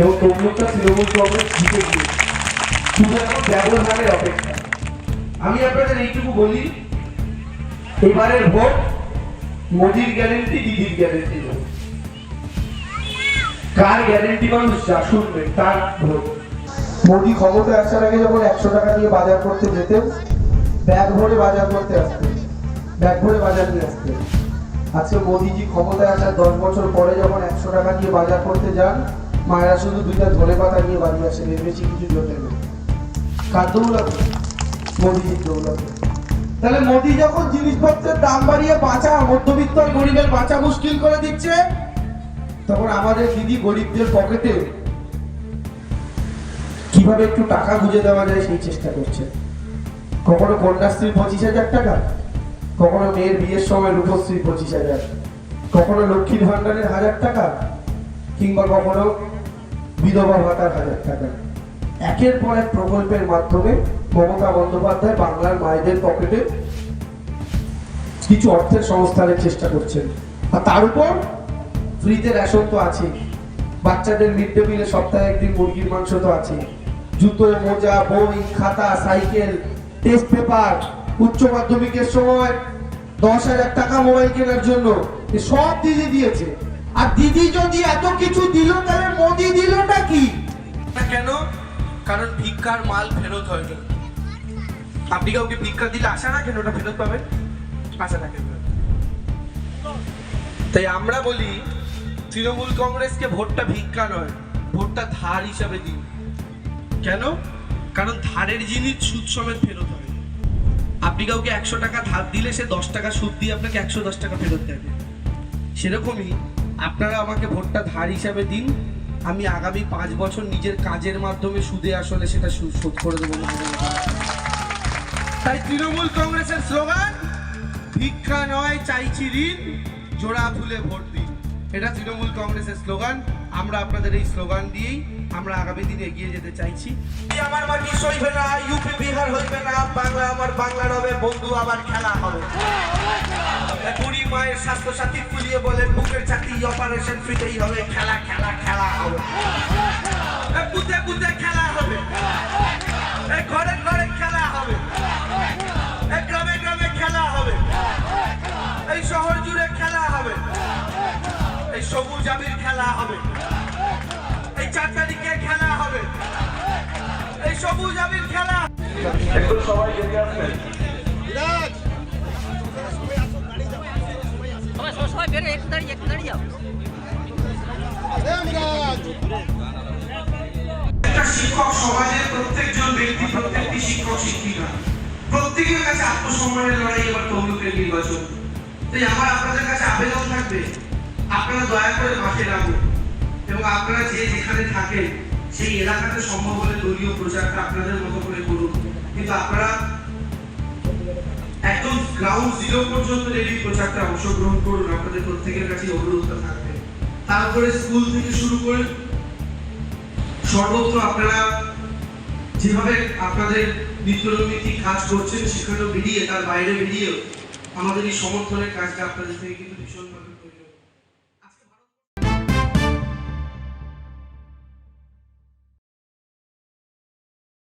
এবং তমলুকটা তৃণমূল কংগ্রেস জিতে শুধু এখন ব্যবধানের অপেক্ষা। আমি আপনাদের এইটুকু বলি, এবারের ভোট মোদির গ্যারেন্টি দিদির গ্যারেন্টি কার গ্যারেন্টি মানুষ যা শুনবে, তার ভোট। মোদি ক্ষমতায় আসার আগে যখন একশো টাকা দিয়ে বাজার করতে যেতেন, ব্যাগ ভরে বাজার করতে আসতেন। ব্যাগ ভরে বাজার নিয়ে আসতেন। আজকে মোদিজি ক্ষমতায় আসার দশ বছর পরে যখন একশো টাকা দিয়ে বাজার করতে যান মায়েরা শুধু দুইটা ধরে পাতা নিয়ে বাড়ি আসে, এর কিছু জোটে না। কার দৌড়াবে মোদিজির দৌড়াবে তাহলে মোদি যখন জিনিসপত্রের দাম বাড়িয়ে বাঁচা, মধ্যবিত্ত আর গরিবের বাঁচা মুশকিল করে দিচ্ছে, তখন আমাদের দিদি গরিবদের পকেটে কীভাবে একটু টাকা গুঁজে দেওয়া যায় সেই চেষ্টা করছে। কখনো কন্যাশ্রী পঁচিশ হাজার টাকা, কখনো মেয়ের বিয়ের সময় রূপশ্রী পঁচিশ হাজার, কখনো লক্ষ্মীর ভান্ডারের হাজার টাকা, কিংবা কখনো বিধবা ভাতার হাজার টাকা একের পর এক প্রকল্পের মাধ্যমে মমতা বন্দ্যোপাধ্যায় বাংলার মায়েদের পকেটে কিছু অর্থের সংস্থানের চেষ্টা করছেন। আর তার উপর ফ্রিতে রেশন তো আছে বাচ্চাদের মিড ডে মিলে সপ্তাহে একদিন মুরগির মাংস তো আছে জুতো, মোজা, বই, খাতা, সাইকেল, টেস্ট পেপার, উচ্চ মাধ্যমিকের সময় দশ হাজার টাকা মোবাইল কেনার জন্য সব দিদি দিয়েছে। আর দিদি যদি এত কিছু দিল, তাহলে কারণ ভিক্ষার মাল ফেরত হয়নি আপনি কাউকে ভিক্ষা দিলে আশা রাখেন ওটা ফেরত পাবেন? আশা রাখেন। তাই আমরা বলি, তৃণমূল কংগ্রেসকে ভোটটা ভিক্ষা নয়, ভোটটা ধার হিসাবে দিন। কেন? কারণ ধারের জিনিস সুদ সমেত ফেরত হয়। আপনি কাউকে একশো টাকা ধার দিলে সে দশ টাকা সুদ দিয়ে আপনাকে একশো দশ টাকা ফেরত দেবে। সেরকমই আপনারা আমাকে ভোটটা ধার হিসাবে দিন আমি আগামী পাঁচ বছর নিজের কাজের মাধ্যমে সুদে আসলে সেটা শোধ করে দেবো তাই তৃণমূল কংগ্রেসের স্লোগান, ভিক্ষা নয়, চাইছি ঋণ, জোড়া ফুলে ভোট দিন। এটা তৃণমূল কংগ্রেসের স্লোগান। আমরা আপনাদের এই স্লোগান দিয়েই আমরা আগামী দিনে এগিয়ে যেতে চাইছি। আমার মাটি সইবে না বিহার হইবে না, বাংলা আমার বাংলার হবে বন্ধু, আবার খেলা হবে। বুড়ি মায়ের স্বাস্থ্য সাথী ফুলিয়ে বলেন বুকের চাকরি অপারেশন ফ্রিতেই হবে, খেলা খেলা খেলা হবে। বুঝে বুঝে খেলা হবে। ঘরে ঘরে খেলা হবে। গ্রামে গ্রামে খেলা হবে। এই শহর জুড়ে খেলা হবে। এই সবুজ আবির খেলা হবে। এই চার তারিখে খেলা হবে। এই সবুজ আবির খেলা একটু সবাই জেগে আসবেন সবাই বেরো একটু দাঁড়িয়ে একটু দাঁড়িয়ে যাও। একটা শিক্ষক সমাজের প্রত্যেকজন ব্যক্তি প্রত্যেকটি শিক্ষক শিক্ষিকা। প্রত্যেকের কাছে আত্মসম্মানের লড়াই এবার তমলুকের নির্বাচন। তাই আমার আপনাদের কাছে আবেদন থাকবে আপনারা দয়া করে মাঠে নামুন। এবং আপনারা যে যেখানে থাকেন সেই এলাকাতে সম্ভব হলে দলীয় প্রচারটা আপনাদের মতো করে করুন। কিন্তু আপনারা একদম গ্রাউন্ড জিরো পর্যন্ত যদি প্রচারটা অংশগ্রহণ করুন, আপনাদের প্রত্যেকের কাছে অনুরোধটা থাকবে। তারপরে স্কুল থেকে শুরু করে সর্বত্র আপনারা যেভাবে আপনাদের নিত্যনৈমিত্তিক কাজ করছেন, সেখানেও বেরিয়ে, তার বাইরে বেরিয়েও আমাদের এই সমর্থনের কাজটা আপনাদের থেকে কিন্তু ভীষণভাবে